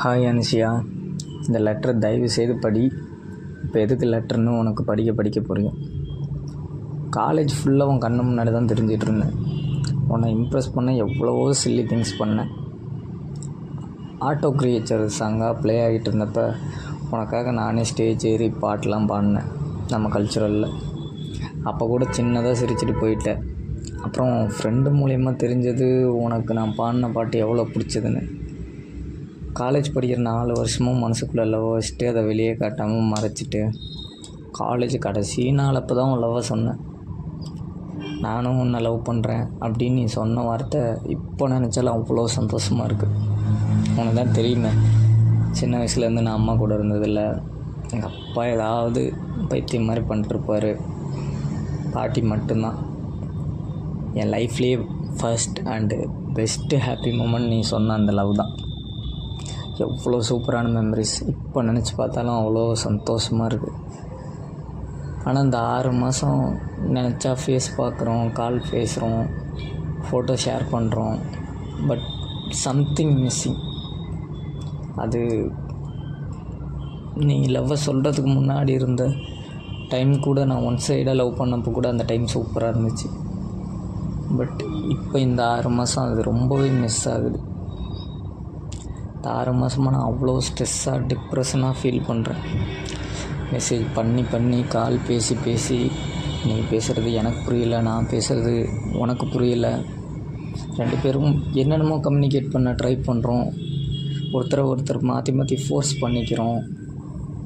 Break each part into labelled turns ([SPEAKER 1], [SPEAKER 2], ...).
[SPEAKER 1] Hi Anushiya இந்த லெட்டரை தயவு செய்து படி. இப்போ எதுக்கு லெட்டர்னு உனக்கு படிக்க படிக்க புரியும். காலேஜ் ஃபுல்லாக உன் கண்ணு முன்னாடி தான் தெரிஞ்சிட்டு இருந்தேன். உன்னை இம்ப்ரெஸ் பண்ண எவ்வளவோ சில்லி திங்ஸ் பண்ணேன். ஆட்டோ கிரியேச்சர் சாங்காக ப்ளே ஆகிட்டு இருந்தப்ப உனக்காக நானே ஸ்டேஜ் ஏறி பாட்டெலாம் பாடினேன். நம்ம கல்ச்சுரலில் அப்போ கூட சின்னதாக சிரிச்சிட்டு போயிட்டேன். அப்புறம் ஃப்ரெண்டு மூலயமா தெரிஞ்சது உனக்கு நான் பாடின பாட்டு எவ்வளோ பிடிச்சதுன்னு. காலேஜ் படிக்கிற நாலு வருஷமும் மனசுக்குள்ளே லவ் வச்சுட்டு அதை வெளியே காட்டாமல் மறைச்சிட்டு காலேஜ் கடைசி நாள் அப்போ தான் உன் லவ்வை சொன்னேன். நானும் உன்னை லவ் பண்ணுறேன் அப்படின்னு நீ சொன்ன வார்த்தை இப்போ நினச்சாலும் அவ்வளோ சந்தோஷமாக இருக்குது உனக்கு தான் தெரியுமே சின்ன வயசுலேருந்து நான் அம்மா கூட இருந்ததில்ல. எங்கள் அப்பா ஏதாவது பைத்தியம் மாதிரி பண்ணிட்டுருப்பார் பாட்டி மட்டும்தான். என் லைஃப்லேயே first and best happy moment நீ சொன்ன அந்த லவ் தான். எவ்வளோ சூப்பரான மெமரிஸ் இப்போ நினச்சி பார்த்தாலும் அவ்வளோ சந்தோஷமாக இருக்குது ஆனால் இந்த ஆறு மாதம் நினச்சா ஃபேஸ் பார்க்குறோம் கால் பேசுகிறோம் ஃபோட்டோ ஷேர் பண்ணுறோம் பட் சம்திங் மிஸ்ஸிங் அது நீ லவ்வை சொல்கிறதுக்கு முன்னாடி இருந்த டைம் கூட நான் ஒன் சைடாக லவ் பண்ணப்போ கூட அந்த டைம் சூப்பராக இருந்துச்சு. பட் இப்போ இந்த ஆறு மாதம் அது ரொம்பவே மிஸ் ஆகுது. ஆறு மாதமாக நான் அவ்வளோ ஸ்ட்ரெஸ்ஸாக டிப்ரெஷனாக ஃபீல் பண்ணுறேன் மெசேஜ் பண்ணி பண்ணி கால் பேசி பேசி நீ பேசுகிறது எனக்கு புரியல நான் பேசுகிறது உனக்கு புரியல. ரெண்டு பேரும் என்னென்னமோ கம்யூனிகேட் பண்ண ட்ரை பண்ணுறோம் ஒருத்தரை ஒருத்தர் மாற்றி மாற்றி ஃபோர்ஸ் பண்ணிக்கிறோம்.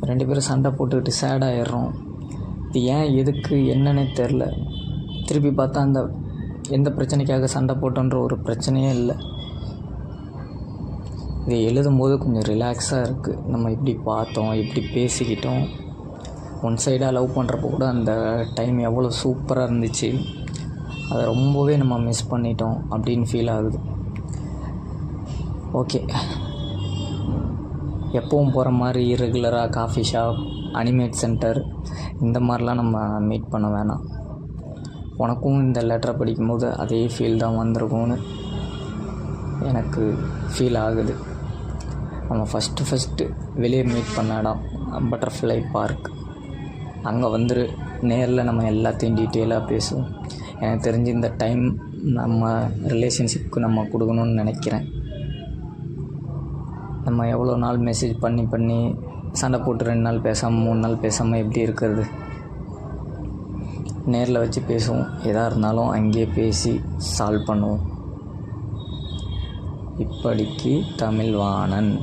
[SPEAKER 1] ரெண்டு பேரும் சண்டை போட்டுக்கிட்டு சேட் ஆயிடுறோம். இது ஏன் எதுக்கு என்னன்னே தெரில. திருப்பி பார்த்தா அந்த எந்த பிரச்சனைக்காக சண்டை போட்டோன்ற ஒரு பிரச்சனையே இல்லை. இதை எழுதும்போது கொஞ்சம் ரிலாக்ஸாக இருக்குது நம்ம எப்படி பார்த்தோம் எப்படி பேசிக்கிட்டோம். ஒன் சைடாக லவ் பண்ணுறப்போ கூட அந்த டைம் எவ்வளோ சூப்பராக இருந்துச்சு. அதை ரொம்பவே நம்ம மிஸ் பண்ணிட்டோம் அப்படின்னு ஃபீல் ஆகுது. ஓகே எப்பவும் போகிற மாதிரி ரெகுலராக காஃபி ஷாப் அனிமேட் சென்டர் இந்த மாதிரிலாம் நம்ம மீட் பண்ண வேணாம். உனக்கும் இந்த லெட்டரை படிக்கும்போது அதே ஃபீல் தான் வந்திருக்கும்னு எனக்கு ஃபீல் ஆகுது. நம்ம ஃபஸ்ட்டு ஃபஸ்ட்டு வெளியே மீட் பண்ண இடம் பட்டர்ஃப்ளை பார்க் அங்கே வந்துரு நேரில் நம்ம எல்லாத்தையும் டீட்டெயிலாக பேசுவோம் எனக்கு தெரிஞ்சு இந்த டைம் நம்ம ரிலேஷன்ஷிப்க்கு நம்ம கொடுக்கணும்னு நினைக்கிறேன். நம்ம எவ்வளோ நாள் மெசேஜ் பண்ணி பண்ணி சண்டை போட்டு ரெண்டு நாள் பேசாமல் மூணு நாள் பேசாமல் எப்படி இருக்கிறது? நேரில் வச்சு பேசுவோம். எதாக இருந்தாலும் அங்கேயே பேசி சால்வ் பண்ணுவோம். இப்படிக்கு தமிழ்வாணன்.